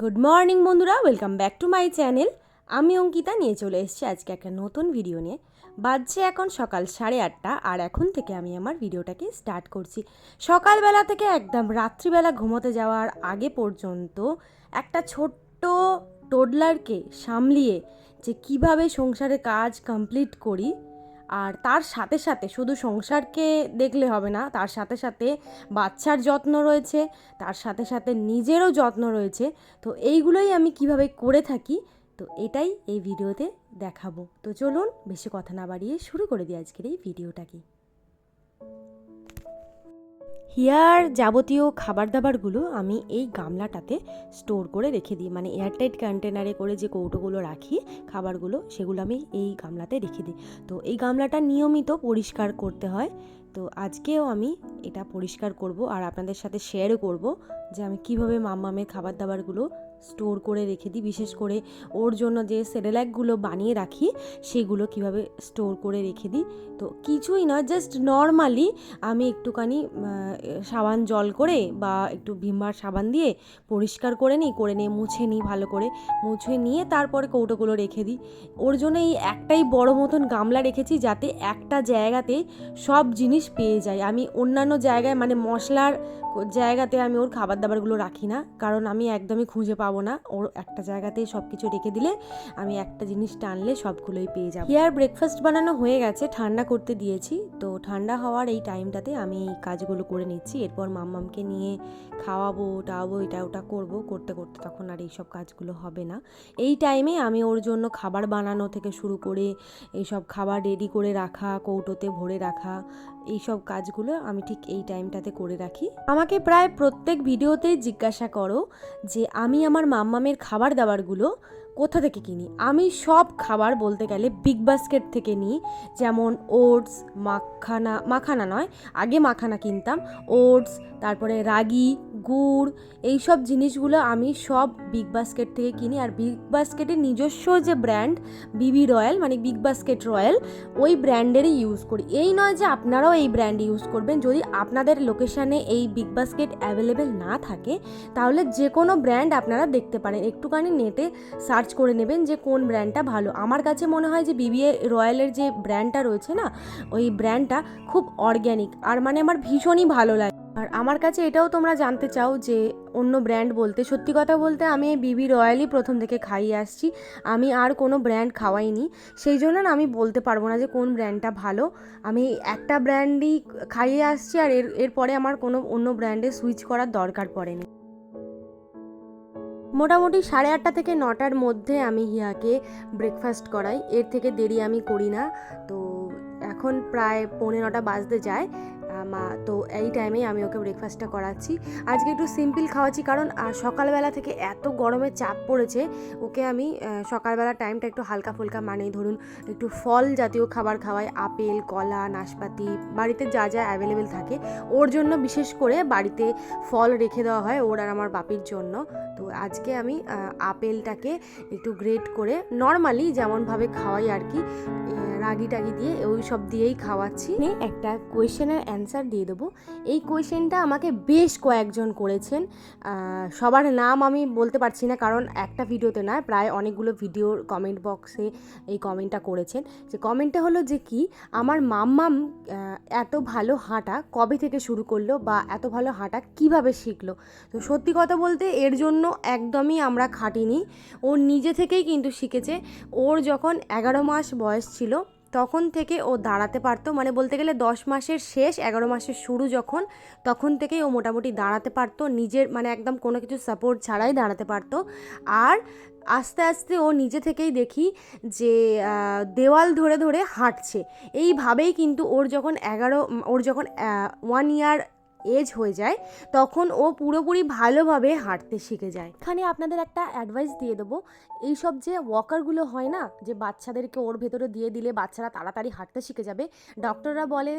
Good morning বন্ধুরা। Welcome back to my channel আমি অঙ্কিতা নিয়ে চলে এসেছি আজকে একটা নতুন ভিডিও নিয়ে। বাজছে এখন সকাল সাড়ে আটটা, আর এখন থেকে আমি আমার ভিডিওটাকে স্টার্ট করছি। সকালবেলা থেকে একদম রাত্রিবেলা ঘুমোতে যাওয়ার আগে পর্যন্ত একটা ছোট্ট টোডলারকে সামলিয়ে যে কীভাবে সংসারের কাজ কমপ্লিট করি আর তার সাথে সাথে শুধু সংসারকে দেখলে হবে না, তার সাথে সাথে বাচ্চার যত্ন রয়েছে, তার সাথে সাথে নিজেরও যত্ন রয়েছে। তো এইগুলোই আমি কীভাবে করে থাকি, তো এটাই এই ভিডিওতে দেখাবো। তো চলুন, বেশি কথা না বাড়িয়ে শুরু করে দিই আজকের এই ভিডিওটাকে। হিয়ার যাবতীয় খাবার দাবারগুলো আমি এই গামলাটাতে স্টোর করে রেখে দিই। মানে এয়ারটাইট কন্টেনারে করে যে কৌটোগুলো রাখি, খাবারগুলো, সেগুলো আমি এই গামলাতে রেখে দিই। তো এই গামলাটা নিয়মিত পরিষ্কার করতে হয়। তো আজকেও আমি এটা পরিষ্কার করব আর আপনাদের সাথে শেয়ারও করব যে আমি কীভাবে মাম্মামের খাবার দাবারগুলো স্টোর করে রেখে দিই। বিশেষ করে ওর জন্য যে সেরেল্যাকগুলো বানিয়ে রাখি, সেগুলো কীভাবে স্টোর করে রেখে দিই। তো কিছুই নয় জাস্ট নর্মালি আমি একটুখানি সাবান জল করে বা একটু ভিমবার সাবান দিয়ে পরিষ্কার করে নিই, করে নিয়ে মুছে নিই ভালো করে। মুছে নিয়ে তারপরে কৌটোগুলো রেখে দিই। ওর জন্য এই একটাই বড় মতন গামলা রেখেছি, যাতে একটা জায়গাতে সব জিনিস পেয়ে যায়। আমি অন্যান্য জায়গায় মানে মশলার জায়গাতে আমি ওর খাবার দাবারগুলো রাখি না, কারণ আমি একদমই খুঁজে পাবো না। ওর একটা জায়গাতেই সব কিছু রেখে দিলে আমি একটা জিনিস টানলে সবগুলোই পেয়ে যাব। হিয়ার ব্রেকফাস্ট বানানো হয়ে গেছে, ঠান্ডা করতে দিয়েছি। তো ঠান্ডা হওয়ার এই টাইমটাতে আমি এই কাজগুলো করে নিচ্ছি। এরপর মাম্মামকে নিয়ে খাওয়াবো টাওয়াবো এটা ওটা করব। করতে করতে তখন আর এইসব কাজগুলো হবে না। এই টাইমে আমি ওর জন্য খাবার বানানো থেকে শুরু করে এইসব খাবার রেডি করে রাখা, কৌটোতে ভরে রাখা এইসব কাজগুলো আমি ঠিক এই টাইমটাতে করে রাখি। আমাকে প্রায় প্রত্যেক ভিডিওতেই জিজ্ঞাসা করো যে, আমি আমার মাম্মামের খাবার দাবারগুলো কোথা থেকে কিনি? আমি সব খাবার বলতে গেলে বিগ বাস্কেট থেকে নিই। যেমন ওটস মাখানা মাখানা নয়, আগে মাখানা কিনতাম। ওটস তারপরে রাগি, গুড় এই সব জিনিসগুলো আমি সব বিগ বাস্কেট থেকে কিনি। আর বিগ বাস্কেটের নিজস্ব যে ব্র্যান্ড বিবি রয়্যাল মানে বিগ বাস্কেট রয়্যাল ওই ব্র্যান্ডেরই ইউজ করি। এই নয় যে আপনারাও এই ব্র্যান্ড ইউজ করবেন। যদি আপনাদের লোকেশানে এই বিগ বাস্কেট অ্যাভেলেবেল না থাকে, তাহলে যে কোনো ব্র্যান্ড আপনারা দেখতে পারেন। একটুখানি নেটে সার্চ করে নেবেন যে কোন ব্র্যান্ডটা ভালো। আমার কাছে মনে হয় যে বিবিএ রয়্যালের যে ব্র্যান্ডটা রয়েছে না, ওই ব্র্যান্ডটা খুব অর্গ্যানিক আর মানে আমার ভীষণই ভালো লাগে। আর আমার কাছে এটাও তোমরা জানতে চাও যে অন্য ব্র্যান্ড বলতে, সত্যি কথা বলতে আমি বিবি রয়্যালই প্রথম থেকে খাইয়ে আসছি। আমি আর কোনো ব্র্যান্ড খাওয়াইনি। সেই জন্য না আমি বলতে পারব না যে কোন ব্র্যান্ডটা ভালো। আমি একটা ব্র্যান্ডই খাইয়ে আসছি আর এর, এরপরে আমার কোনো অন্য ব্র্যান্ডে সুইচ করার দরকার পড়েনি। মোটামুটি সাড়ে আটটা থেকে নটার মধ্যে আমি হিয়াকে ব্রেকফাস্ট করাই। এর থেকে দেরি আমি করি না। তো এখন প্রায় পৌনে নটা বাজতে যায়। মা, তো এই টাইমে আমি ওকে ব্রেকফাস্টটা করাচ্ছি। আজকে একটু সিম্পল খাওয়াচ্ছি, কারণ সকালবেলা থেকে এত গরমে চাপ পড়েছে, ওকে আমি সকালবেলা টাইমটা একটু হালকা ফুলকা মানে ধরুন, একটু ফল জাতীয় খাবার খাওয়াই, আপেল, কলা, নাশপাতি, বাড়িতে যা যা অ্যাভেলেবেল থাকে। ওর জন্য বিশেষ করে বাড়িতে ফল রেখে দেওয়া হয় ওর আর আমার বাপির জন্য। তো আজকে আমি আপেলটাকে একটু গ্রেট করে নর্মালি যেমনভাবে খাওয়াই আর কি রাগি টাগি দিয়ে ওই সব দিয়েই খাওয়াচ্ছি। একটা কোয়েশ্চেনের অ্যান্সার দিয়ে দেবো। এই কোয়েশ্চেনটা আমাকে বেশ কয়েকজন করেছেন। সবার নাম আমি বলতে পারছি না, কারণ একটা ভিডিওতে না প্রায় অনেকগুলো ভিডিওর কমেন্ট বক্সে এই কমেন্টটা করেছেন। যে কমেন্টটা হলো যে কি, আমার মাম্মাম এত ভালো হাঁটা কবে থেকে শুরু করল বা এত ভালো হাঁটা কীভাবে শিখলো? তো সত্যি কথা বলতে এর জন্য একদমই আমরা খাটিনি। ও নিজে থেকেই কিন্তু শিখেছে। ওর যখন এগারো মাস বয়স ছিল তখন থেকে ও দাঁড়াতে পারতো মানে বলতে গেলে দশ মাসের শেষ, এগারো মাসের শুরু যখন, তখন থেকেই ও মোটামুটি দাঁড়াতে পারতো, নিজের মানে একদম কোনো কিছু সাপোর্ট ছাড়াই দাঁড়াতে পারতো। আর আস্তে আস্তে ও নিজে থেকেই দেখি যে দেওয়াল ধরে ধরে হাঁটছে। এইভাবেই কিন্তু ওর যখন এগারো ওর যখন ওয়ান ইয়ার এজ হয়ে যায়, তখন ও পুরোপুরি ভালোভাবে হাঁটতে শিখে যায়। এখানে আপনাদের একটা অ্যাডভাইস দিয়ে দেবো। এইসব যে ওয়াকারগুলো হয় না, যে বাচ্চাদেরকে ওর ভেতরে দিয়ে দিলে বাচ্চারা তাড়াতাড়ি হাঁটতে শিখে যাবে ডক্টররা বলে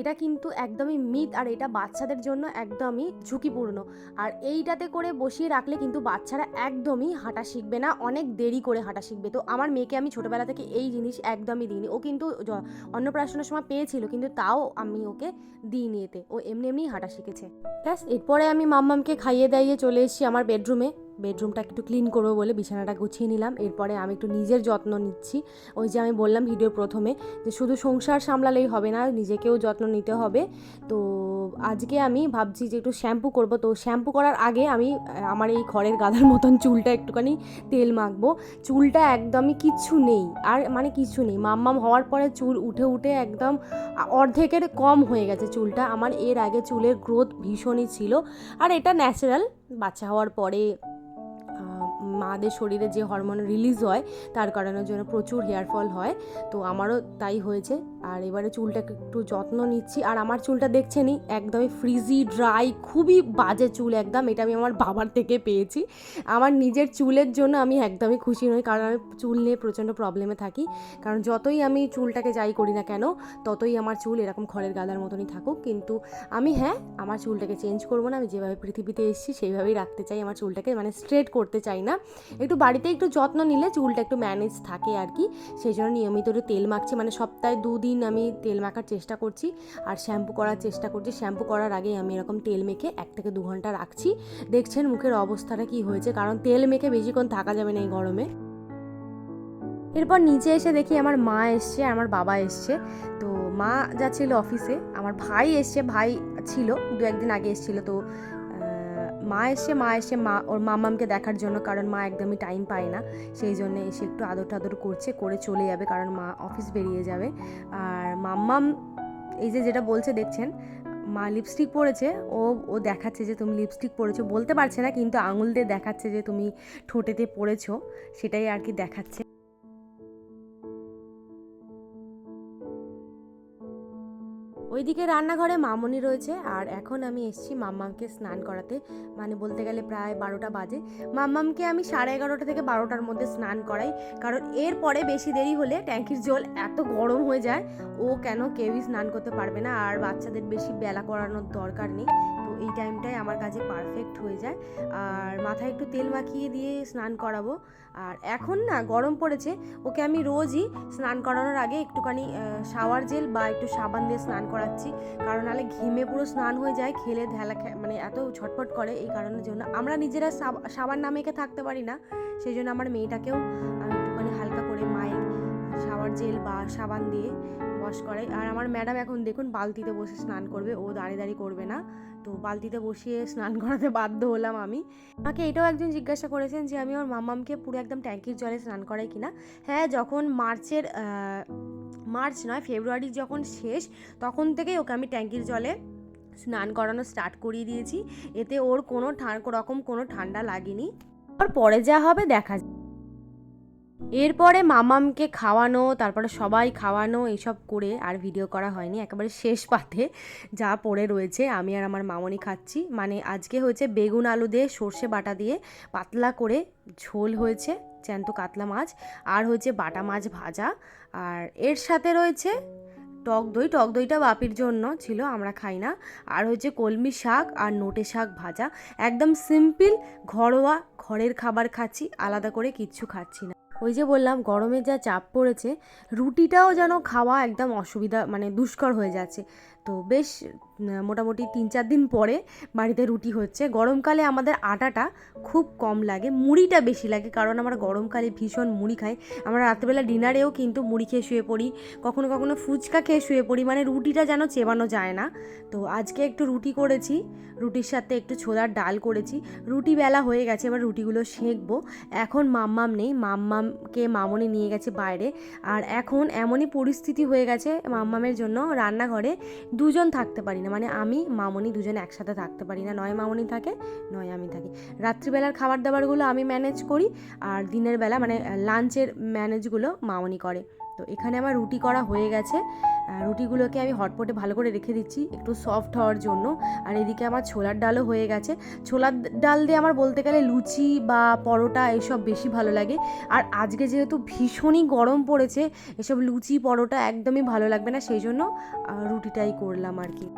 এটা কিন্তু একদমই মিথ আর এটা বাচ্চাদের জন্য একদমই ঝুঁকিপূর্ণ। আর এইটাতে করে বসিয়ে রাখলে কিন্তু বাচ্চারা একদমই হাঁটা শিখবে না, অনেক দেরি করে হাঁটা শিখবে। তো আমার মেয়েকে আমি ছোটোবেলা থেকে এই জিনিস একদমই দিইনি। ও কিন্তু অন্নপ্রাশনের সময় পেয়েছিল, কিন্তু তাও আমি ওকে দিইনি এতে। ও এমনি এমনি হাঁটা শিখেছে। ব্যাস এরপরে আমি মাম্মামকে খাইয়ে দাইয়ে চলে এসেছি আমার বেডরুমে। বেডরুমটা একটু ক্লিন করব বলে বিছানাটা গুছিয়ে নিলাম। এরপরে আমি একটু নিজের যত্ন নিচ্ছি। ওই যে আমি বললাম ভিডিওর প্রথমে যে শুধু সংসার সামলালেই হবে না, নিজেকেও যত্ন নিতে হবে। তো আজকে আমি ভাবছি যে একটু শ্যাম্পু করব। তো শ্যাম্পু করার আগে আমি আমার এই খড়ের গাদার মতন চুলটা একটুখানি তেল মাখবো। চুলটা একদমই কিচ্ছু নেই। আর মানে কিছু নেই। মাম্মাম হওয়ার পরে চুল উঠে উঠে একদম অর্ধেকের কম হয়ে গেছে চুলটা। আমার এর আগে চুলের গ্রোথ ভীষণই ছিল। আর এটা ন্যাচারাল বাচ্চা হওয়ার পরে মাদের শরীরে যে হরমোন রিলিজ হয়, তার কারণের জন্য প্রচুর হেয়ার ফল হয়। তো আমারও তাই হয়েছে। আর এবারে চুলটাকে একটু যত্ন নিচ্ছি। আর আমার চুলটা দেখছেনই একদমই ফ্রিজি ড্রাই খুবই বাজে চুল একদম। এটা আমি আমার বাবার থেকে পেয়েছি। আমার নিজের চুলের জন্য আমি একদমই খুশি নই। কারণ আমি চুল নিয়ে প্রচণ্ড প্রবলেমে থাকি। কারণ যতই আমি চুলটাকে যাই করি না কেন, ততই আমার চুল এরকম খড়ের গাদার মতনই থাকুক। কিন্তু আমি হ্যাঁ আমার চুলটাকে চেঞ্জ করব না। আমি যেভাবে পৃথিবীতে এসেছি, সেইভাবেই রাখতে চাই। আমার চুলটাকে মানে স্ট্রেট করতে চাই না। একটু বাড়িতে একটু যত্ন নিলে চুলটা একটু ম্যানেজ থাকে আর কি। সেই জন্য নিয়মিত একটু তেল মাখছি মানে সপ্তাহে দুদিন আমি তেল মাখার চেষ্টা করছি আর শ্যাম্পু করার চেষ্টা করছি। শ্যাম্পু করার আগে আমি এরকম তেল মেখে এক থেকে দু ঘণ্টা রাখছি। দেখছেন মুখের অবস্থাটা কি হয়েছে, কারণ তেল মেখে বেশিক্ষণ থাকা যাবে না এই গরমে। এরপর নিচে এসে দেখি আমার মা এসছে, আমার বাবা এসছে। তো মা যাচ্ছিল অফিসে, আমার ভাই এসছে, ভাই ছিল, দু একদিন আগে এসেছিল। তো মা এসে মা এসে মা, ওর মামামকে দেখার জন্য, কারণ মা একদমই টাইম পায় না। সেই জন্য এসে একটু আদর টাদর করছে, করে চলে যাবে, কারণ মা অফিস বেরিয়ে যাবে। আর মাম্মাম এই যে যেটা বলছে, দেখছেন? মা লিপস্টিক পরেছে, ও ও দেখাচ্ছে যে তুমি লিপস্টিক পরেছো। বলতে পারছে না, কিন্তু আঙুল দিয়ে দেখাচ্ছে যে তুমি ঠোঁটেতে পরেছো, সেটাই আর কি দেখাচ্ছে। ওইদিকে রান্নাঘরে মামনি রয়েছে আর এখন আমি এসেছি মাম্মামকে স্নান করাতে। মানে বলতে গেলে প্রায় বারোটা বাজে। মাম্মামকে আমি সাড়ে এগারোটা থেকে বারোটার মধ্যে স্নান করাই। কারণ এরপরে বেশি দেরি হলে ট্যাঙ্কির জল এত গরম হয়ে যায়, ও কেন কেউই স্নান করতে পারবে না। আর বাচ্চাদের বেশি বেলা করানোর দরকার নেই। এই টাইমটাই আমার কাছে পারফেক্ট হয়ে যায়। আর মাথায় একটু তেল মাখিয়ে দিয়ে স্নান করাবো। আর এখন না, গরম পড়েছে, ওকে আমি রোজই স্নান করানোর আগে একটুখানি শাওয়ার জেল বা একটু সাবান দিয়ে স্নান করাচ্ছি। কারণ নাহলে ঘেমে পুরো স্নান হয়ে যায়, খেলে ঢেলা মানে এত ছটফট করে এই কারণের জন্য। আমরা নিজেরা সাব- সাবান না মেখে থাকতে পারি না, সেই জন্য আমার মেয়েটাকেও আমি একটুখানি হালকা সাবান দিয়ে ওয়াশ করাই। আর আমার ম্যাডাম এখন দেখুন বালতিতে বসে স্নান করবে, ও দাঁড়িয়ে দাঁড়িয়ে করবে না। তো বালতিতে বসিয়ে স্নান করাতে বাধ্য হলাম আমি। আমাকে এটাও একজন জিজ্ঞাসা করেছেন যে, আমি আমার মামামকে পুরো একদম ট্যাঙ্কির জলে স্নান করাই কিনা হ্যাঁ যখন মার্চের মার্চ নয়, ফেব্রুয়ারি যখন শেষ, তখন থেকেই ওকে আমি ট্যাঙ্কির জলে স্নান করানো স্টার্ট করিয়ে দিয়েছি। এতে ওর কোনো রকম কোনো ঠান্ডা লাগেনি। আর পরে যা হবে দেখা যাবে। এরপরে মামামকে খাওয়ানো, তারপরে সবাই খাওয়ানো, এইসব করে আর ভিডিও করা হয়নি। একেবারে শেষ পাতে যা পড়ে রয়েছে, আমি আর আমার মামনি খাচ্ছি। মানে আজকে হয়েছে বেগুন আলু দিয়ে সর্ষে বাটা দিয়ে পাতলা করে ঝোল হয়েছে জ্যান্ত কাতলা মাছ, আর হয়েছে বাটা মাছ ভাজা। আর এর সাথে রয়েছে টক দই। টক দইটা বাপির জন্য ছিল, আমরা খাই না। আর হচ্ছে কলমি শাক আর নোটে শাক ভাজা। একদম সিম্পল ঘরোয়া, ঘরের খাবার খাচ্ছি, আলাদা করে কিচ্ছু খাচ্ছি না। ওই যে বললাম, গরমে যা চাপ পড়েছে, রুটিটাও যেন খাওয়া একদম অসুবিধা মানে দুষ্কর হয়ে যাচ্ছে। তো বেশ মোটামুটি তিন চার দিন পরে বাড়িতে রুটি হচ্ছে। গরমকালে আমাদের আটাটা খুব কম লাগে, মুড়িটা বেশি লাগে কারণ আমরা গরমকালে ভীষণ মুড়ি খাই। আমরা রাত্রেবেলা ডিনারেও কিন্তু মুড়ি খেয়ে শুয়ে পড়ি, কখনো কখনো ফুচকা খেয়ে শুয়ে পড়ি মানে রুটিটা যেন চেবানো যায় না। তো আজকে একটু রুটি করেছি, রুটির সাথে একটু ছোলার ডাল করেছি। রুটি বেলা হয়ে গেছে, এবার রুটিগুলো সেঁকবো। এখন মাম্মাম নেই, মাম্মামকে মামনি নিয়ে গেছে বাইরে। আর এখন এমনই পরিস্থিতি হয়ে গেছে মাম্মামের জন্য রান্নাঘরে দুজন থাকতে পারি না। মানে আমি, মামনি দুজন একসাথে থাকতে পারি না। নয় মামনি থাকে, নয় আমি থাকি। রাত্রিবেলার খাবার দাবারগুলো আমি ম্যানেজ করি, আর দিনের বেলা মানে লাঞ্চের ম্যানেজগুলো মামনি করে। তো এখানে আমার রুটি করা হয়ে গেছে। রুটিগুলোকে আমি হটপটে ভালো করে রেখে দিচ্ছি একটু সফট হওয়ার জন্য। আর এদিকে আমার ছোলার ডালও হয়ে গেছে। ছোলার ডাল দিয়ে আমার বলতে গেলে লুচি বা পরোটা এসব বেশি ভালো লাগে। আর আজকে যেহেতু ভীষণই গরম পড়েছে, এসব লুচি, পরোটা একদমই ভালো লাগবে না, সেই জন্য রুটিটাই করলাম আর কি।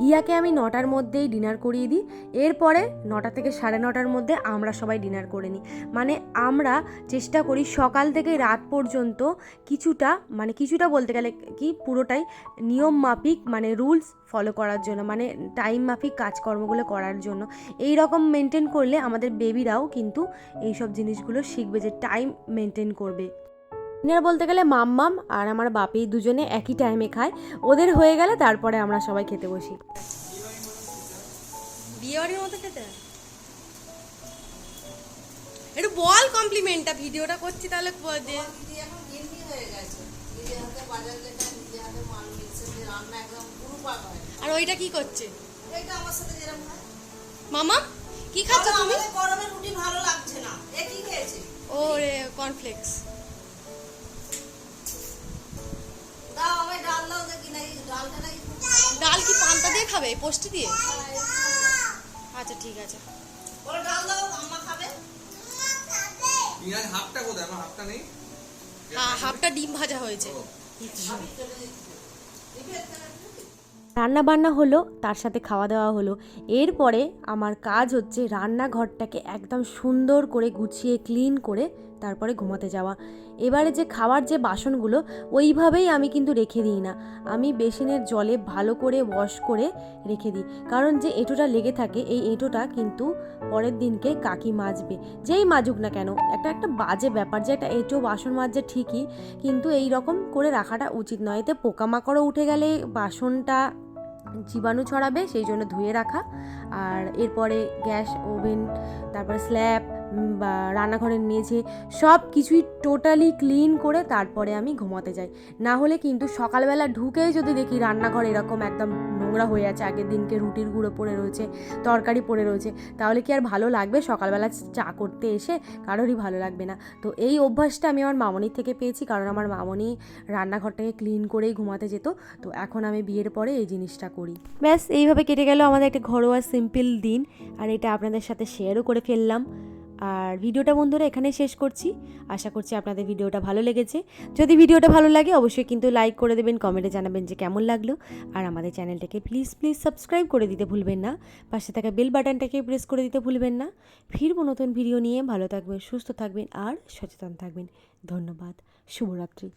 হিয়াকে আমি নটার মধ্যেই ডিনার করিয়ে দিই। এরপরে নটা থেকে সাড়ে নটার মধ্যে আমরা সবাই ডিনার করে নিই। মানে আমরা চেষ্টা করি সকাল থেকে রাত পর্যন্ত কিছুটা মানে কিছুটা বলতে গেলে কি, পুরোটাই নিয়ম মাফিক মানে রুলস ফলো করার জন্য মানে টাইম মাফিক কাজকর্মগুলো করার জন্য। এই রকম মেনটেন করলে আমাদের বেবিরাও কিন্তু এই সব জিনিসগুলো শিখবে যে টাইম মেনটেন করবে। ডিনার বলতে গেলে মাম্মাম আর আমার বাপি দুজনে একই টাইমে খায়। ওদের হয়ে গেলে তারপরে আমরা সবাই খেতে বসি। বিয়েবাড়ির মতো খেতে? একটু বল কমপ্লিমেন্টটা ভিডিওটা করছি তাহলে হয়ে হয় আর ওইটা কি করছে? মামা কি খাচ্ছ তুমি? আমাদের গরমে রুটি ভালো লাগছে না। এ কি খেয়েছে? ও রে কর্নফ্লেক্স ডাল কি পান্তা দিয়ে খাবে? পোস্ট দিয়ে? আচ্ছা ঠিক আছে। হাফটা কোথায়? আমার হাফটা নেই। হ্যাঁ হাফটা ডিম ভাজা হয়েছে। রান্না বান্না হলো তার সাথে খাওয়া দাওয়া হলো। এরপরে আমার কাজ হচ্ছে রান্নাঘরটাকে একদম সুন্দর করে গুছিয়ে ক্লিন করে তারপরে ঘুমাতে যাওয়া। এবারে যে খাওয়ার যে বাসনগুলো, ওইভাবেই আমি কিন্তু রেখে দিই না। আমি বেসিনের জলে ভালো করে ওয়াশ করে রেখে দিই। কারণ যে এঁটোটা লেগে থাকে, এই এঁটোটা কিন্তু পরের দিনকে কাকি মাজবে। যেই মাজুক না কেন, একটা একটা বাজে ব্যাপার যে একটা এঁটো বাসন মাজছে ঠিকই, কিন্তু এই রকম করে রাখাটা উচিত নয়। এতে পোকামাকড়ও উঠে গেলে বাসনটা জীবাণু ছড়াবে, সেই জন্য ধুয়ে রাখা। আর এরপরে গ্যাস ওভেন, তারপরে স্ল্যাব বা রান্নাঘরের মেঝে সব কিছুই টোটালি ক্লিন করে তারপরে আমি ঘুমাতে যাই। না হলে কিন্তু সকালবেলা ঢুকেই যদি দেখি রান্নাঘর এরকম একদম নোংরা হয়ে আছে, আগের দিনকে রুটির গুঁড়ো পড়ে রয়েছে, তরকারি পড়ে রয়েছে, তাহলে কি আর ভালো লাগবে সকালবেলা চা করতে এসে? কারোরই ভালো লাগবে না। তো এই অভ্যাসটা আমি আমার মামনির থেকে পেয়েছি, কারণ আমার মামনি রান্নাঘরটাকে ক্লিন করেই ঘুমাতে যেত। তো এখন আমি বিয়ের পরে এই জিনিসটা করি। ব্যাস, এইভাবে কেটে গেল আমাদের একটা ঘরোয়া সিম্পল দিন। আর এটা আপনাদের সাথে শেয়ারও করে ফেললাম। আর ভিডিওটা বন্ধুরা এখানে শেষ করছি। আশা করছি আপনাদের ভিডিওটা ভালো লেগেছে। যদি ভিডিওটা ভালো লাগে, অবশ্যই কিন্তু লাইক করে দেবেন কমেন্টে জানাবেন যে কেমন লাগল। আর আমাদের চ্যানেলটাকে প্লিজ প্লিজ সাবস্ক্রাইব করে দিতে ভুলবেন না। পাশে থাকা বেল বাটনটাকে প্রেস করে দিতে ভুলবেন না। ফিরবো নতুন ভিডিও নিয়ে। ভালো থাকবেন, সুস্থ থাকবেন, আর সচেতন থাকবেন। ধন্যবাদ। শুভরাত্রি।